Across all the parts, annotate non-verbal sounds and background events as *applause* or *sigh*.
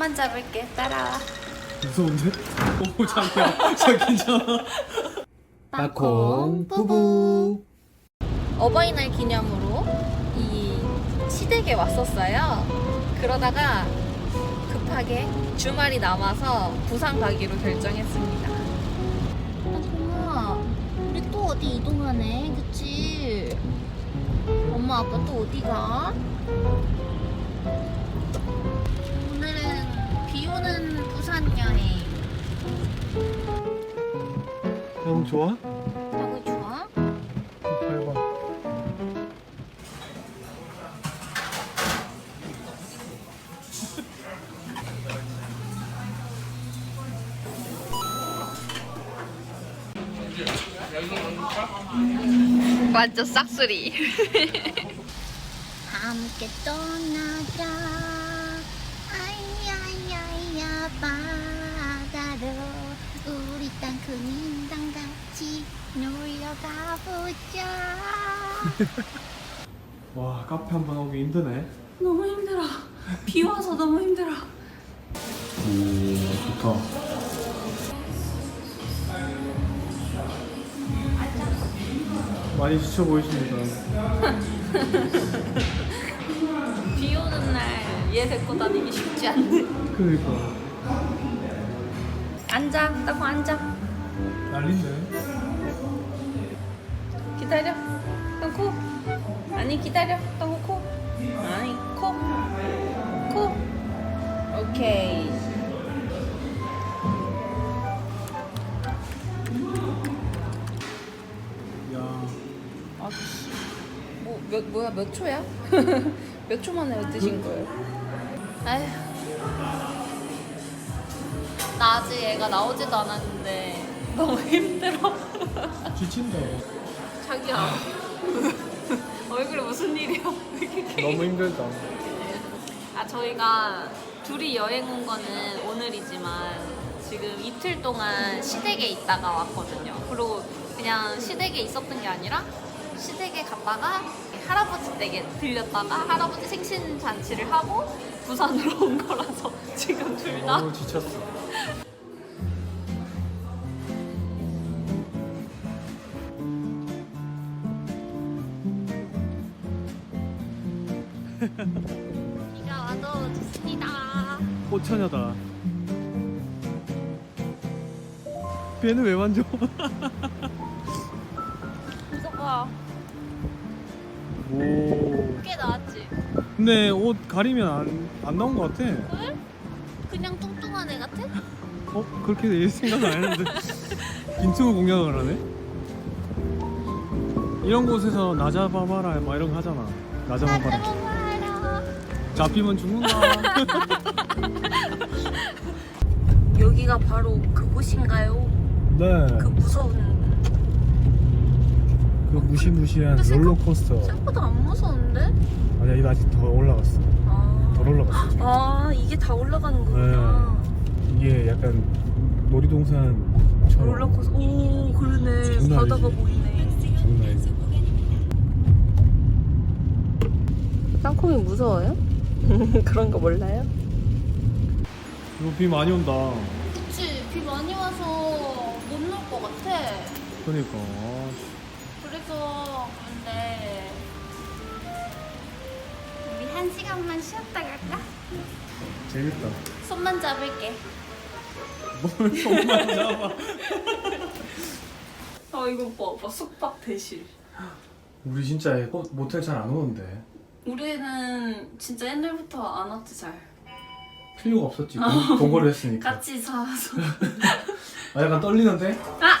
손만 잡을게. 따라와. 무서운데? 오 자기야 *laughs* 자 괜찮아 빠콩 부부 어버이날 기념으로 이 시댁에 왔었어요. 그러다가 급하게 주말이 남아서 부산 가기로 결정했습니다. 우리 또 어디 이동하네, 그치? 엄마, 아빠 또 어디 가? 오는 부산 여행. 형 좋아? 너무 좋아? 밟아 *laughs* 완전 싹소리. 함께 *laughs* 떠나자 보자 *laughs* 와 카페 한 번 오기 힘드네 너무 힘들어. 비 와서 너무 힘들어. 오 좋다 많이 지쳐 보이십니다 *laughs* 비 오는 날얘 데리고 다니기 쉽지 않네. 그러니까 앉아, 딱 앉아. 난린데 아니 기다려. 또 코. 아니 코. 코. 오케이. 야 아씨. 뭐, 몇, 뭐야, 몇 초야? *laughs* 몇 초 만에 드신 거예요? 아휴. 나 아직 애가 나오지도 않았는데 너무 힘들어. 지친다 자기야. *laughs* 얼굴에 무슨 일이야? *laughs* 왜 이렇게 너무 힘들다 아 저희가 둘이 여행 온 거는 오늘이지만 지금 이틀 동안 시댁에 있다가 왔거든요. 그리고 그냥 시댁에 있었던 게 아니라 시댁에 갔다가 할아버지 댁에 들렸다가 할아버지 생신 잔치를 하고 부산으로 *laughs* 온 거라서 지금 둘 다 너무 지쳤어 *laughs* 처녀다 배는 왜 만져? 무서워. 오꽤 나왔지? 근데 옷 가리면 안, 안 나온 것 같아 왜? 그냥 뚱뚱한 애 같아? 어? 그렇게 생각 안 했는데 김승우 공약을 하네? 이런 곳에서 나 잡아봐라 막 이런 거 하잖아 나 잡아봐라 봐라. 잡히면 죽는다 *laughs* 여기가 바로 그곳인가요? 네 그 무서운 그 무시무시한 근데 생각- 롤러코스터 생각보다 안 무서운데? 아니야 이거 아직 더 올라갔어 아, 더 올라갔어 지금. 아 이게 다 올라가는 거구나. 이게 약간 놀이동산처럼 롤러코스터. 오 그러네. 장난 바다가 아니지. 보이네. 장난 아니지 땅콩이 무서워요? *laughs* 그런 거 몰라요? 이거 비 많이 온다 그치 비 많이 와서 못 놀 것 같아. 그러니까 그래서 근데 우리 한 시간만 쉬었다 갈까? 재밌다 손만 잡을게. 뭘 손만 잡아 *laughs* 아 이거 봐봐 숙박 대실. 우리 진짜 호- 모텔 잘 안 오는데 우리는 진짜 옛날부터 안 왔지 잘. 필요가 없었지 동- 동거를 했으니까 같이 살아서. 아 약간 떨리는데? 아!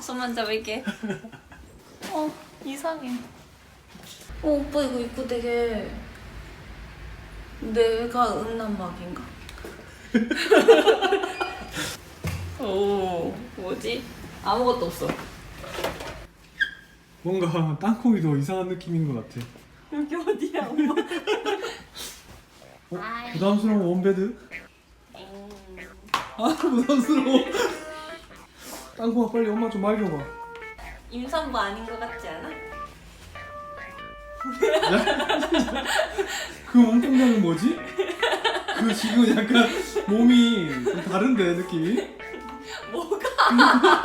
손만 잡을게. 어, 이상해. 어, 오빠 이거 입고 되게 내가 음란막인가? *laughs* 오, 뭐지? 아무것도 없어. 뭔가 땅콩이 더 이상한 느낌인 것 같아 여기 어디야, 엄마? 어? 부담스러운 원베드? 아 부담스러워 땅콩아 빨리 엄마 좀 말려봐 임산부 아닌 것 같지 않아? *laughs* 그 몸통량은 뭐지? 그 지금 약간 몸이 좀 다른데 느낌이? 뭐가? *laughs*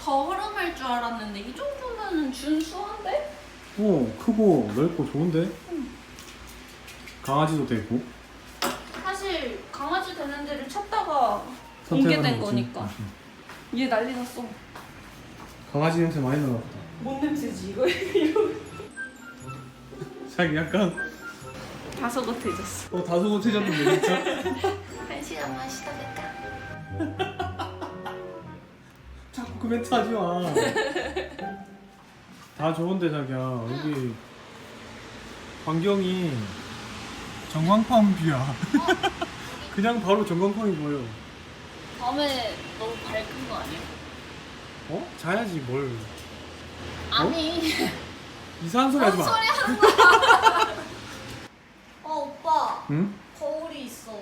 더 허름할 줄 알았는데 이 정도면 준수한데? 어 크고 넓고 좋은데? 강아지도 되고 사실 강아지 되는 데를 찾다가 선택을 옮게 된한 거지. 거니까. 얘 난리 났어. 강아지 냄새 많이 나봤다 뭔 냄새지 이거? 이거 *laughs* 자기 약간 다소곳 해졌어. 어 다소곳 해졌는데 진짜 *laughs* 한 시간만 쉬다 갈까? 자꾸 그 멘트 하지 마다 *laughs* 좋은데 자기야 여기 환경이 전광판 뷰야 *laughs* 그냥 바로 전광판이 보여 밤에 너무 밝은 거 아니야? 어? 자야지 뭘 아니. 이상한 소리 하지 마 소리 하는 거야. *laughs* 어 오빠 응? 거울이 있어.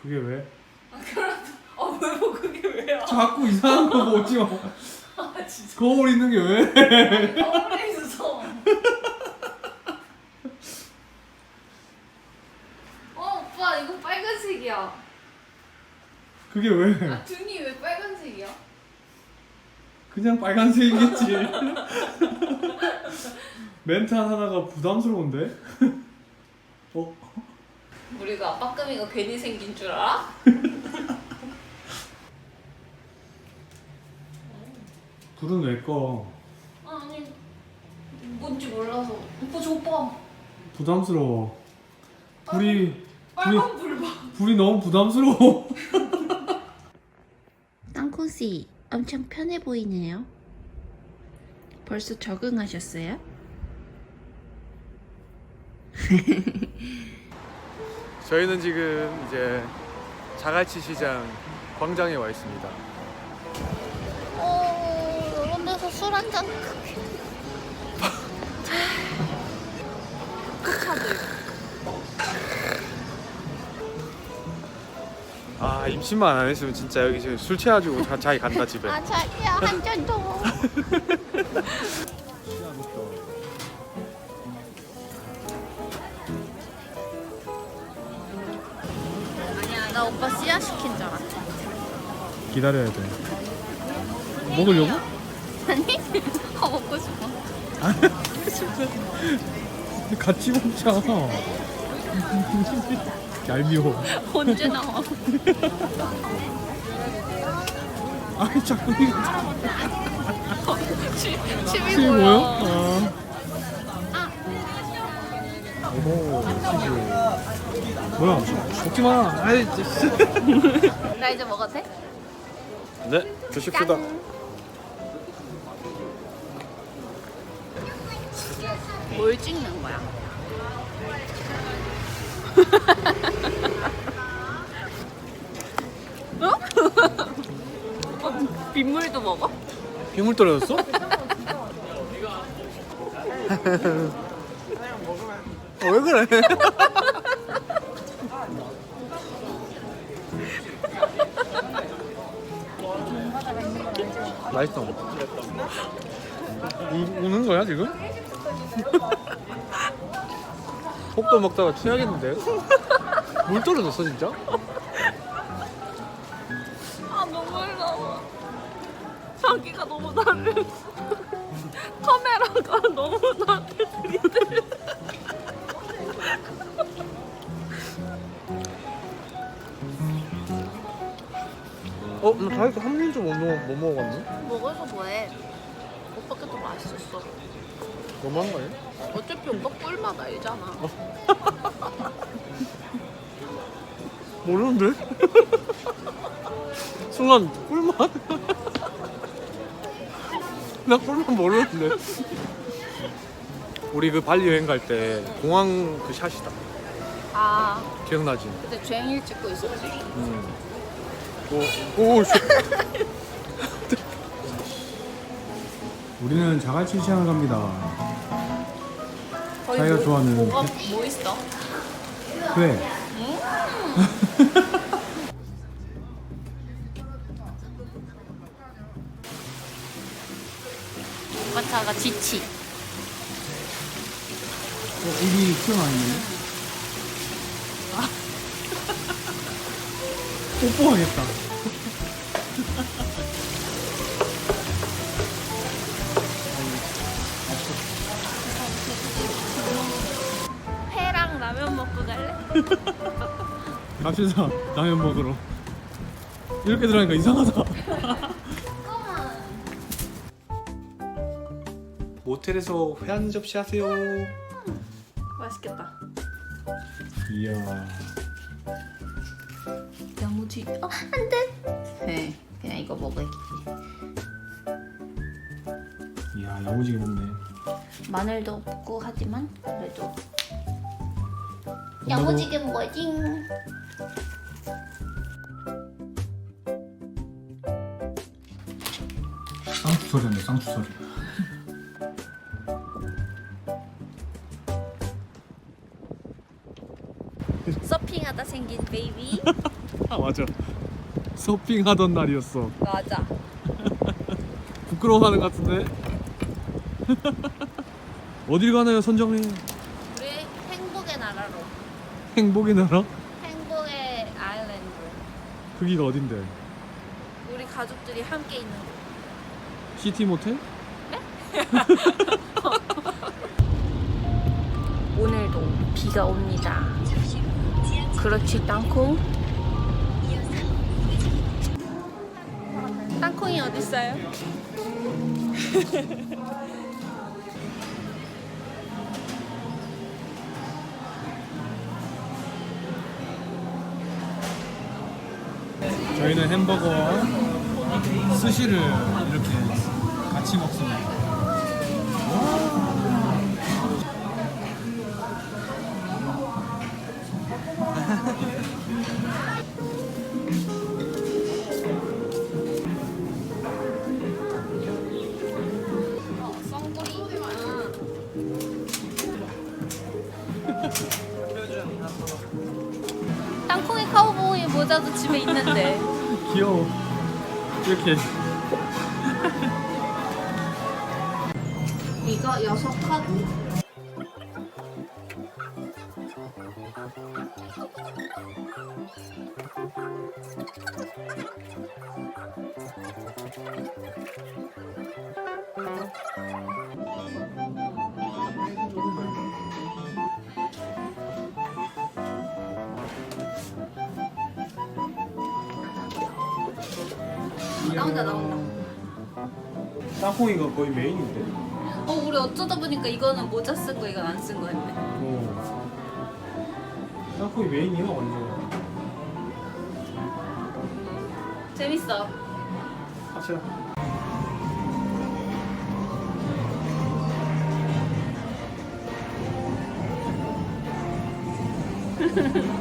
그게 왜? 아 그래도 어왜 뭐 그게 왜야? 자꾸 이상한 거 보지 마 *laughs* 아 진짜 거울 있는 게 왜? 거울에 있어. 어 오빠 이거 빨간색이야. 그게 왜? 아 등이 왜 빨간색이야? 그냥 빨간색이겠지 *laughs* 멘트 하나가 부담스러운데? *laughs* 어? 우리가 아빠감이가 괜히 생긴 줄 알아? 불은 왜 꺼? 아니 뭔지 몰라서 오빠 저 봐. 부담스러워 불이 빨간 불 봐. 불이 너무 부담스러워 *laughs* 땅콩씨 엄청 편해 보이네요. 벌써 적응하셨어요? *laughs* 저희는 지금 이제 자갈치 시장 광장에 와 있습니다 어, 이런 데서 술 한잔 *laughs* 아 임신만 안 했으면 진짜 여기 지금 술 취해가지고 자, 자기 간다 집에 아 자기야 한잔 더. 아니야 나 오빠 씨앗 시킨 줄 알았지. 기다려야 돼 먹으려고? 아니? 아 *laughs* 먹고 싶어. *laughs* 같이 먹자 *laughs* 얄미워 언제 나와? *laughs* 아이 자꾸 이거 취미. 뭐요? 아. 오, 치즈. 뭐야? 먹지 마. 아이, 진짜. *laughs* 나 이제 먹어도 돼? 네, 드십시다. 뭘 찍는 거야? *laughs* 빗물도 먹어? 빗물 떨어졌어? *laughs* 어, 왜 그래? *laughs* 맛있어. 우, 우는 거야 지금? *laughs* 속도 먹다가 취하겠는데? 물 떨어졌어 진짜? 너무 나를 *laughs* 카메라가 너무 나를 들이대. 어? 나 다이어트 한민좀 못, 먹- 못 먹어봤네? 먹어서 뭐해? 오빠 게더 맛있었어. 너무한 거 아니야? 어차피 오빠 꿀맛 알잖아. *laughs* 모르는데? *laughs* 순간 꿀맛? 나 꿀맛 모르는데 우리 그 발리 여행 갈 때 공항 그 샷이다 아, 기억나지? 그때 주행일 찍고 있었지. 음. 오, 오, 씨. *laughs* 우리는 자갈치 시장을 갑니다 거기 자기가 뭐- 좋아하는 뭐가 뭐 있어? 왜? 차가 지치. 여기 수영 아니네. 아. *laughs* 뽀뽀하겠다. *laughs* 회랑 라면 먹고 갈래? *laughs* 갑시다. 라면 먹으러. 이렇게 들어가니까 이상하다. 모텔에서 회 한 접시 하세요. 맛있겠다. 이야. 양무지. 어, 안 돼. 네, 그냥 이거 먹을게. 이야, 야무지게 먹네. 마늘도 없고 하지만 그래도 야무지게 먹어야지. 쌍추 소리 한다, 쌍추 소리. 생긴 베이비. *laughs* 아, 맞아. 서핑하던 날이었어. 맞아. *laughs* 부끄러워하는 것 같은데? *laughs* 어딜 가나요, 선정님? 우리 행복의 나라로. 행복의 나라? 행복의 아일랜드. 거기가 어딘데? 우리 가족들이 함께 있는 곳. 시티 모텔? 오늘도 비가 옵니다. 그렇지 땅콩? 땅콩이 어디 있어요? *laughs* 저희는 햄버거와 스시를 이렇게 같이 먹습니다. 귀여워. 이렇게 나온다 나온다. 땅콩이가 거의 메인인데. 어 우리 어쩌다 보니까 이거는 모자 쓴 거 이건 안 쓴 거 했네. 어. 땅콩이 메인이야 완전. 재밌어. 같이. *laughs*